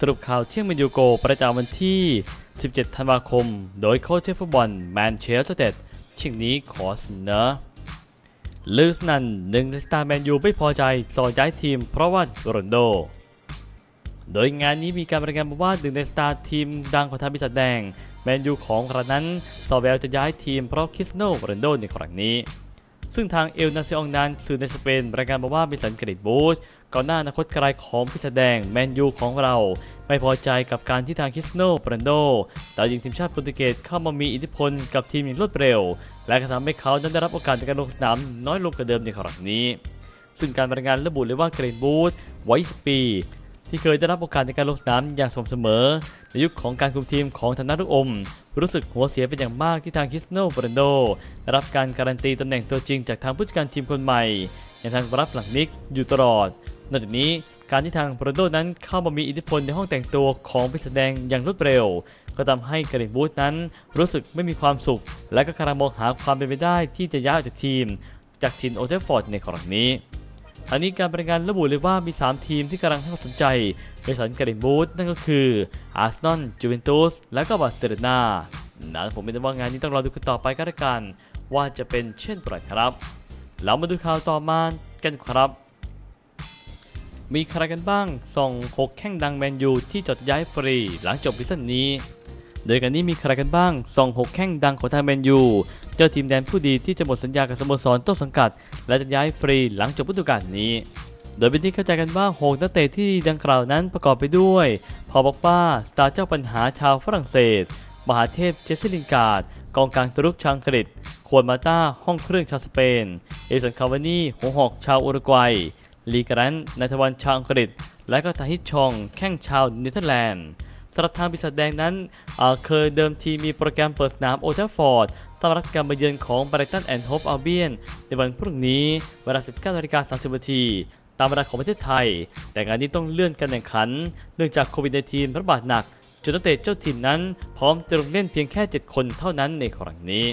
สรุปข่าวเที่ยงเมนยูโกประจำวันที่ 17 ธันวาคม โดยโค้ชเชฟฟุตบอลแมนเชสเตอร์เต็ดชิงนี้ขอเสนอลูสนันหนึ่งในสตาร์แมนยูไม่พอใจสอย้ายทีมเพราะว่าโรนโด โดยงานนี้มีการรายงานว่าหนึ่งในสตาร์ทีมดังของทางปีศาจแดงแมนยูของครั้นั้นซอแวลจะย้ายทีมเพราะคริสโนโรนโดในครั้งนี้ ซึ่งทางเอลนาซิองนั้นสื่อในสเปนรายงานมาว่ามีสันเกรดบูช ก่อนหน้าอนาคตไกลของพิษแดงแมนยูของเรา ไม่พอใจกับการที่ทางคิสโนปรนโดดาวยิงทีมชาติโปรตุเกสเข้ามามีอิทธิพลกับทีมอย่างรวดเร็ว และก็ทำให้เขานั้นได้รับโอกาสในการลงสนามน้อยลงกว่าเดิมในครั้งนี้ ซึ่งการรายงานระบุเลยว่าเกรดบูชวัย20ปีที่เคยได้รับโอกาสในการลงสนามอย่างสม่ำเสมอ ในยุคของการคุมทีมของธนาลูกอม รู้สึกหัวเสียเป็นอย่างมากที่ทางคิสโนปรนโดได้รับการการันตีตำแหน่งตัวจริงจากทางผู้จัดการทีมคนใหม่ อย่างทางรับหลังนิกอยู่ตลอด นอกจากนี้การที่ทางโปรนโดนั้นเข้ามามีอิทธิพลในห้องแต่งตัวของผู้แสดงอย่างรวดเร็ว ก็ทำให้เกรดบูธนั้นรู้สึกไม่มีความสุข และก็กำลังมองหาความเป็นไปได้ที่จะย้ายออกจากทีม จากทีมโอเทฟฟอร์ดในครั้งนี้อันนี้การรายงานระบุเลยว่ามี 3 ทีมที่กำลังให้ความสนใจในสันเกรนบูธนั่นก็คืออาร์เซนอลจูเวนตุสและก็บาร์เซโลนานะผมไม่ได้ว่างานนี้ต้องรอดูกันต่อไปก็แล้วกัน ว่าจะเป็นเช่นไรครับ เรามาดูข่าวต่อมากันครับ มีใครกันบ้าง ส่งหกแข้งดังแมนยูที่จดย้ายฟรีหลังจบซีซั่นนี้ โดยกันนี้มีใครกันบ้าง ส่งหกแข้งดังของทางแมนยู เจ้าทีมแดนผู้ดีที่จะหมดสัญญากับสโมสรต้นสังกัด และจะย้ายฟรีหลังจบฤดูกาลนี้ โดยเป็นที่เข้าใจกันว่าหกนักเตะที่ดังกล่าวนั้นประกอบไปด้วย พอบอกป้า สตาร์เจ้าปัญหาชาวฝรั่งเศส มหาเทพเจสซิลินการ์ด กองกลางตุรุกชังกฤษควรมาต้า ห้องเครื่องชาวสเปน เอสันคาวานีหัวหอกชาวอุรุกวัย ลีกรันนัทวันชาวอังกฤษ และก็ทาฮิตชองแข้งชาวเนเธอร์แลนด์สำหรับทางปีศาจแดงนั้นเอ่อเคยเดิมทีมีโปรแกรมเปิดสนามโอเทฟฟอร์ดต้อนรับการมาเยือนของไบรตันแอนด์โฮปอัลเบียนในวันพรุ่งนี้เวลา 19นาฬิกา30นาทีตามเวลาของประเทศไทย แต่งานนี้ต้องเลื่อนการแข่งขัน เนื่องจากโควิด -19 ระบาดหนักจนนักเตะเจ้าถิ่นนั้น พร้อมจะลงเล่นเพียงแค่ 7 คนเท่านั้นในครั้งนี้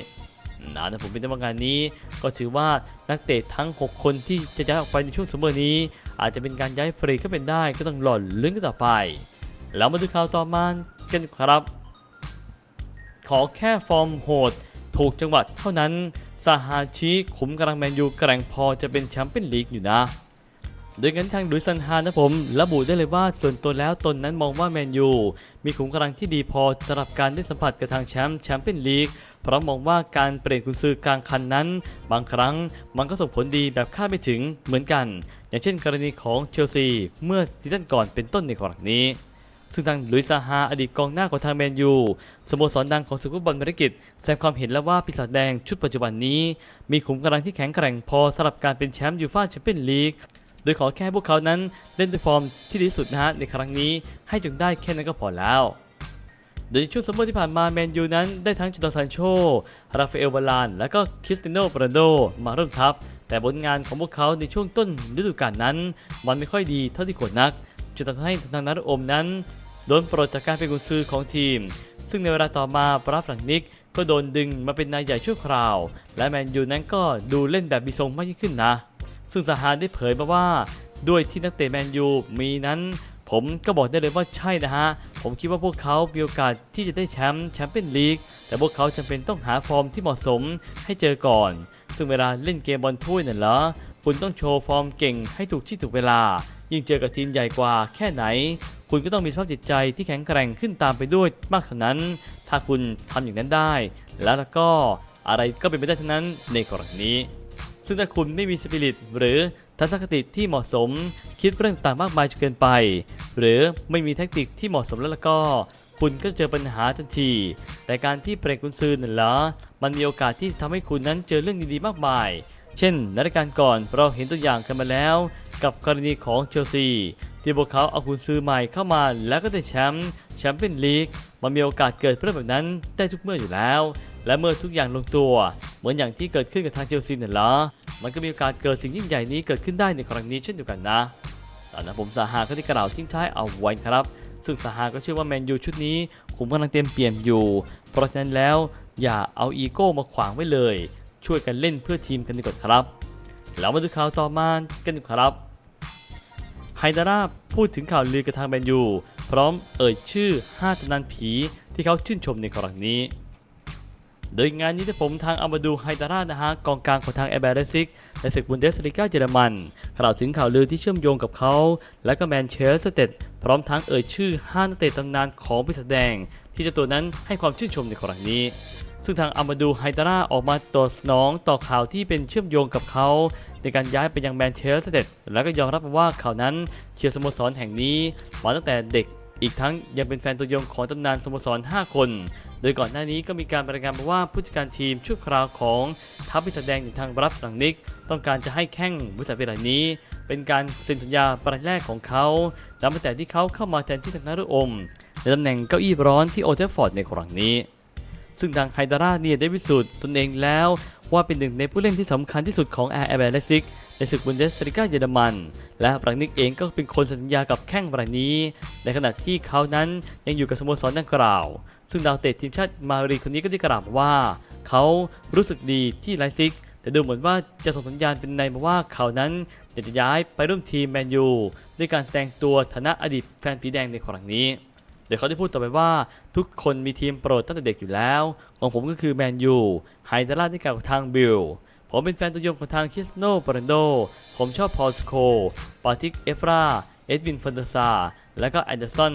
นะแต่ผมเป็นว่างานนี้ ก็ถือว่านักเตะทั้ง 6 คนที่จะย้ายออกไปในช่วงซัมเมอร์นี้ อาจจะเป็นการย้ายฟรีก็เป็นได้ก็ต้องหล่อนลุ้นกันต่อไป แล้วมาดูข่าวต่อมากันครับ ขอแค่ฟอร์มโหด ถูกจังหวัดเท่านั้นซาฮาชิขุมกำลังแมนยูแกร่งพอจะเป็นแชมป์เปี้ยนลีกอยู่นะโดยงั้นทางดุยซันฮานนะผมระบุได้เลยว่าส่วนตัวแล้วตนนั้นมองว่าแมนยูมีขุมกำลังที่ดีพอสำหรับการได้สัมผัสกับทางแชมป์แชมเปี้ยนลีก เพราะมองว่าการเปลี่ยนกุนซือกลางคันนั้น บางครั้งมันก็ส่งผลดีแบบคาดไม่ถึงเหมือนกัน อย่างเช่นกรณีของเชลซีเมื่อซีซั่นก่อนเป็นต้นในครั้งนี้ซึ่งทางลุยซาฮาอดีตกองหน้าของทางแมนยูสโมสรดังของศึกฟุบอลเมริกิตแสดงความเห็นแล้วว่าปีศาจแดงชุดปัจจุบันนี้ มีขุมกำลังที่แข็งแกร่งพอสำหรับการเป็นแชมป์ยูฟ่าแชมเปี้ยนลีกโดยขอแค่พวกเขานั้นเล่นด้วยฟอร์มที่ดีสุดนะฮะในครั้งนี้ให้จงได้แค่นั้นก็พอแล้ว โดยในช่วงซัมเมอร์ที่ผ่านมาแมนยูนั้นได้ทั้งจอร์แดนซานโช ราฟาเอลวาลาน และก็คริสติโนโปรนโดมาร่วมทัพ แต่ผลงานของพวกเขาในช่วงต้นฤดูกาลนั้น มันไม่ค่อยดีเท่าที่ควรนักจนทำให้ทางนัดอมนั้นโดนปลดจากการเป็นกุนซือของทีม ซึ่งในเวลาต่อมาปราฟรังนิกก็โดนดึงมาเป็นนายใหญ่ชั่วคราว และแมนยูนั้นก็ดูเล่นแบบมีทรงมากยิ่งขึ้นนะ ซึ่งสหานได้เผยมาว่า ด้วยที่นักเตะแมนยูมีนั้น ผมก็บอกได้เลยว่าใช่นะฮะ ผมคิดว่าพวกเขามีโอกาสที่จะได้แชมป์แชมเปี้ยนลีก แต่พวกเขาจำเป็นต้องหาฟอร์มที่เหมาะสมให้เจอก่อน ซึ่งเวลาเล่นเกมบอลถ้วยนั่นเหรอคุณต้องโชว์ฟอร์มเก่งให้ถูกที่ถูกเวลา ยิ่งเจอกับทีมใหญ่กว่าแค่ไหน คุณก็ต้องมีสภาพจิตใจที่แข็งแกร่งขึ้นตามไปด้วยมากเท่านั้น ถ้าคุณทำอย่างนั้นได้ แล้วก็อะไรก็เป็นไปได้ทั้งนั้นในกรณีนี้ ซึ่งถ้าคุณไม่มีสปิริตหรือ ทัศนคติที่เหมาะสม คิดเรื่องต่างมากมายจนเกินไป หรือไม่มีแทคนิคที่เหมาะสมแล้วล้วก็ คุณก็เจอปัญหาทันที แต่การที่เปลี่ยนกุญซือนั่นเหรอมันมีโอกาสที่ทำให้คุณนั้นเจอเรื่องดีๆมากมาย เช่นในรายการก่อนเราเห็นตัวอย่างกันมาแล้ว กับกรณีของเชลซีที่พวกเขาเอากุญซือใหม่เข้ามาแล้วก็ได้แชมป์แชมเปี้ยนลีกมันมีโอกาสเกิดเรื่องแบบนั้นได้ทุกเมื่ออยู่แล้ว และเมื่อทุกอย่างลงตัว เหมือนอย่างที่เกิดขึ้นกับทางเชลซีนั่นเหรอ มันก็มีโอกาสเกิดสิ่งยิ่งใหญ่นี้เกิดขึ้นได้ในครั้งนี้เช่นเดียวกันนะตอนนั้นผมสาหาก็ได้กล่าวทิ้งท้ายเอาไว้ครับ ซึ่งสาหาก็เชื่อว่าแมนยูชุดนี้ขุมกำลังเต็มเปี่ยมอยู่ เพราะฉะนั้นแล้วอย่าเอาอีโก้มาขวางไว้เลย ช่วยกันเล่นเพื่อทีมกันดีกว่าครับ แล้วมาดูข่าวต่อมากันดีครับไฮดาราพูดถึงข่าวลือกับทางแมนยู พร้อมเอ่ยชื่อ 5ตำนานผีที่เขาชื่นชมในครั้งนี้ โดยงานนี้ที่ผมทางอามาดูไฮดาร่านะฮะกองกลางของทางแอร์แบรซิกในศึกบุนเดสลีกาเยอรมันกล่าวถึงข่าวลือที่เชื่อมโยงกับเขา และก็แมนเชสเตอร์พร้อมทั้งเอ่ยชื่อ5นักเตะตำนานของปีศาจแดง ที่เจ้าตัวนั้นให้ความชื่นชมในครั้งนี้ ซึ่งทางอามาดูไฮดาร่าออกมาตอบสนองต่อข่าวที่เป็นเชื่อมโยงกับเขา ในการย้ายไปยังแมนเชสเตอร์และก็ยอมรับว่าข่าวนั้นเชียร์สโมสรแห่งนี้มาตั้งแต่เด็ก อีกทั้งยังเป็นแฟนตัวยงของตำนานสโมสร 5 คน โดยก่อนหน้านี้ก็มีการรายงานมาว่าผู้จัดการทีมชั่วคราวของทัพพิษแดงอย่างทางรับสังนิก ต้องการจะให้แข้งบริษัทเวลานี้ เป็นการเซ็นสัญญาปลายแรกของเขานับตั้งแต่ที่เขาเข้ามาแทนที่ทางนารุอมในตำแหน่งเก้าอี้ร้อนที่โอเทฟฟอร์ดในครั้งนี้ ซึ่งทางไฮดาร่าเนี่ยได้พิสูจน์ตนเองแล้ว ว่าเป็นหนึ่งในผู้เล่นที่สำคัญที่สุดของแอร์แอร์แบร์เลซิกในศึกบุนเดสลิก้าเยอรมัน และบรังนิกเองก็เป็นคนสัญญากับแข้งรายนี้ ในขณะที่เขานั้นยังอยู่กับสโมสรดังกล่าว ซึ่งดาวเตะทีมชาติมารีคนนี้ก็ได้กล่าวว่า เขารู้สึกดีที่ไลซิก แต่ดูเหมือนว่าจะส่งสัญญาณเป็นในมาว่าเขานั้นจะย้ายไปร่วมทีมแมนยูด้วยการแสดงตัวฐานะอดีตแฟนผีแดงในครั้งนี้ เดี๋ยวเขาได้พูดต่อไปว่าทุกคนมีทีมโปรดตั้งแต่เด็กอยู่แล้ว ของผมก็คือแมนยูไฮเดร่าที่กล่าวกับทางบิลผมเป็นแฟนตัวยงของทางคริสโนปรันโด ผมชอบพอลสโค ปาติกเอฟรา เอ็ดวินฟันเดซา และก็แอนเดอร์สัน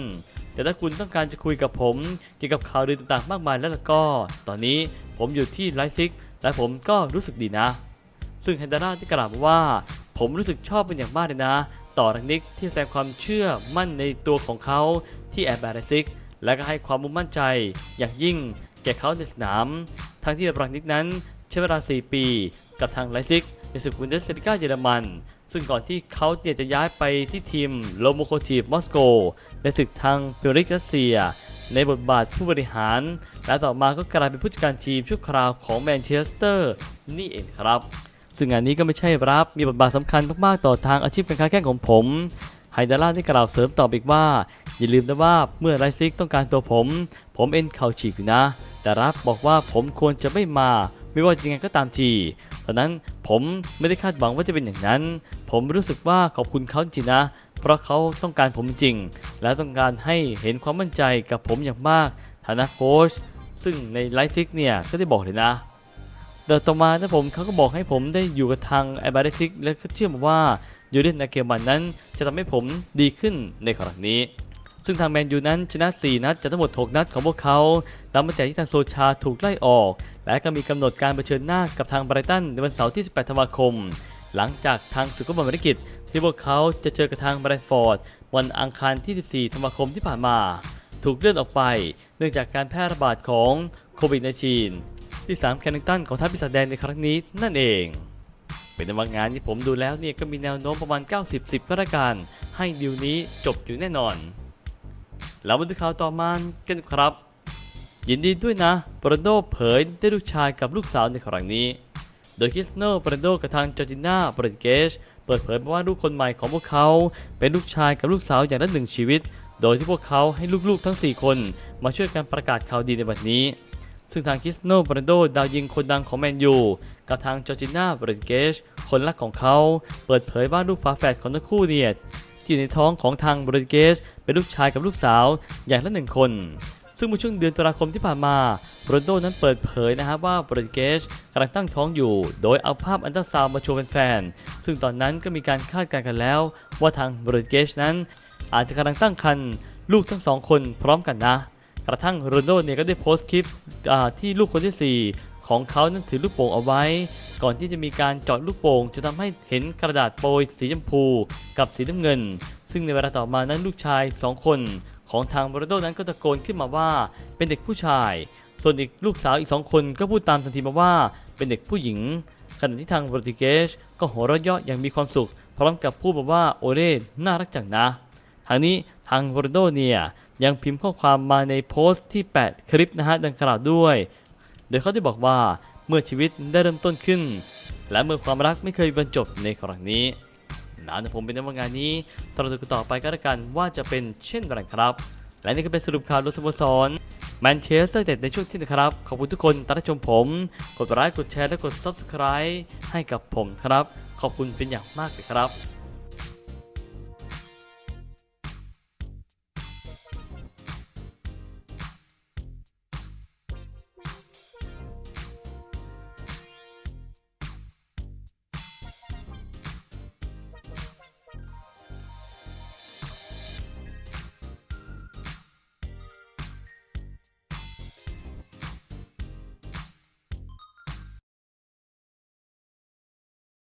แต่ถ้าคุณต้องการจะคุยกับผม เกี่ยวกับข่าวลือต่างๆ มากมายแล้วก็ ตอนนี้ผมอยู่ที่ไลซิก และผมก็รู้สึกดีนะ ซึ่งแฮนดร่าได้กล่าวว่า ผมรู้สึกชอบเป็นอย่างมากเลยนะ ต่อรังนิกที่แสดงความเชื่อมั่นในตัวของเขา ที่แอร์แบร์ซิก และก็ให้ความมุ่งมั่นใจอย่างยิ่งแก่เขาในสนาม ทั้งที่รังนิกนั้นใช้เวลา 4 ปี กับทางไลซิกในศึกบุนเดสลิก้าเยอรมัน ซึ่งก่อนที่เขาเนี่ยจะย้ายไปที่ทีมโลโมโคทีฟมอสโก ในศึกทางเบลริกรัสเซีย ในบทบาทผู้บริหาร และต่อมาก็กลายเป็นผู้จัดการทีมชั่วคราวของแมนเชสเตอร์นี่เองครับ ซึ่งงานนี้ก็ไม่ใช่รับมีบทบาทสำคัญมากๆต่อทางอาชีพการค้าแข่งของผม ไฮดาร่าได้กล่าวเสริมตอบอีกว่า อย่าลืมนะว่าเมื่อไรซิกต้องการตัวผม ผมเอ็นเข่าฉีกอยู่นะ แต่รับบอกว่าผมควรจะไม่มา ไม่ว่ายังไงก็ตามทีตอนนั้นผมไม่ได้คาดหวังว่าจะเป็นอย่างนั้น ผมรู้สึกว่าขอบคุณเขาจริงนะ เพราะเขาต้องการผมจริง และต้องการให้เห็นความมั่นใจกับผมอย่างมาก ฐานะโค้ชซึ่งในไลฟ์ซิกเนี่ยก็ได้บอกเลยนะเดินต่อมานะผมเขาก็บอกให้ผมได้อยู่กับทางไอบาริซิกและก็เชื่อมว่า ยูเดนนาเกลมันนั้นจะทำให้ผมดีขึ้นในครั้งนี้ ซึ่งทางแมนยูนั้นชนะ 4 นัดจากทั้งหมด 6 นัดของพวกเขาหลังจากที่ทางโซชาถูกไล่ออก และก็มีกำหนดการเผชิญหน้ากับทางไบรตันในวันเสาร์ที่ 18 ธันวาคม หลังจากทางศึกฟุตบอลอเมริกิตที่พวกเขาจะเจอกับทางแบรฟอร์ด วันอังคารที่ 14 ธันวาคมที่ผ่านมา ถูกเลื่อนออกไป เนื่องจากการแพร่ระบาดของโควิด -19 ที่ 3 แคนนิงตันของทัพปีศาจแดงในครั้งนี้นั่นเอง เป็นว่างานที่ผมดูแล้วเนี่ยก็มีแนวโน้มประมาณ 90 10ก็แล้วกันให้ดีลนี้จบอยู่แน่นอน แล้วมาดูข่าวต่อมากันครับ ยินดีด้วยนะปรนโดเผยได้ลูกชายกับลูกสาวในครั้งนี้ โดยคริสโนปรนโดกับทางจอร์จิน่าเบรนเกชเปิดเผยว่าลูกคนใหม่ของพวกเขา เป็นลูกชายกับลูกสาวอย่างละหนึ่งชีวิต โดยที่พวกเขาให้ลูกๆทั้ง 4 คน มาช่วยกันประกาศข่าวดีในวันนี้ซึ่งทางคริสโนโรนโดดาวยิงคนดังของแมนยู กับทางจอร์จิน่าเบรนเกช คนรักของเขา เปิดเผยว่าลูกฝาแฝดของทั้งคู่เนี่ยที่ในท้องของทางบรนเกชเป็นลูกชายกับลูกสาวอย่างละหนึ่งคน ซึ่งเมื่อช่วงเดือนตุลาคมที่ผ่านมาโรนโดนั้นเปิดเผยนะครับว่าบรนเกชกำลังตั้งท้องอยู่ โดยเอาภาพอันตราซาวมาโชว์แฟนๆซึ่งตอนนั้นก็มีการคาดการณ์กันแล้ว ว่าทางบรนเกชนั้น อาจจะกำลังตั้งครรภ์ลูกทั้งสองคนพร้อมกันนะกระทั่งโรนโดเนี่ยก็ได้โพสต์คลิปที่ลูกคนที่ 4 ของเขานั้นถือลูกโป่งเอาไว้ ก่อนที่จะมีการเจาะลูกโป่งจะทำให้เห็นกระดาษโปรยสีชมพูกับสีน้ำเงิน ซึ่งในเวลาต่อมานั้นลูกชาย2คนของทางโรนลโดนั้นก็ตะโกนขึ้นมาว่าเป็นเด็กผู้ชาย ส่วนอีกลูกสาวอีก2คนก็พูดตามทันทีมาว่าเป็นเด็กผู้หญิง ขณะที่ทางโรติเกสก็หัวเราะเยาะอย่างมีความสุข พร้อมกับพูดมาว่าโอเล่น่ารักจังนะ ทางนี้ทางโรนลโดเนี่ยยังพิมพ์ข้อความมาในโพสต์ที่ 8 คลิปนะฮะดังกล่าวด้วย โดยเขาได้บอกว่า เมื่อชีวิตได้เริ่มต้นขึ้น และเมื่อความรักไม่เคยบรรจบในครั้งนี้นะแต่ผมเป็นในว่างานนี้ตรอดูกันต่อไปก็แล้วกันว่าจะเป็นเช่นไรครับ และนี่ก็เป็นสรุปข่าวรถสโมสรแมนเชสเตอร์เด็ดในช่วงที่นะครับ ขอบคุณทุกคนที่รับชมผม กดไลค์กดแชร์และกด Subscribe ให้กับผมครับ ขอบคุณเป็นอย่างมากเลยครับ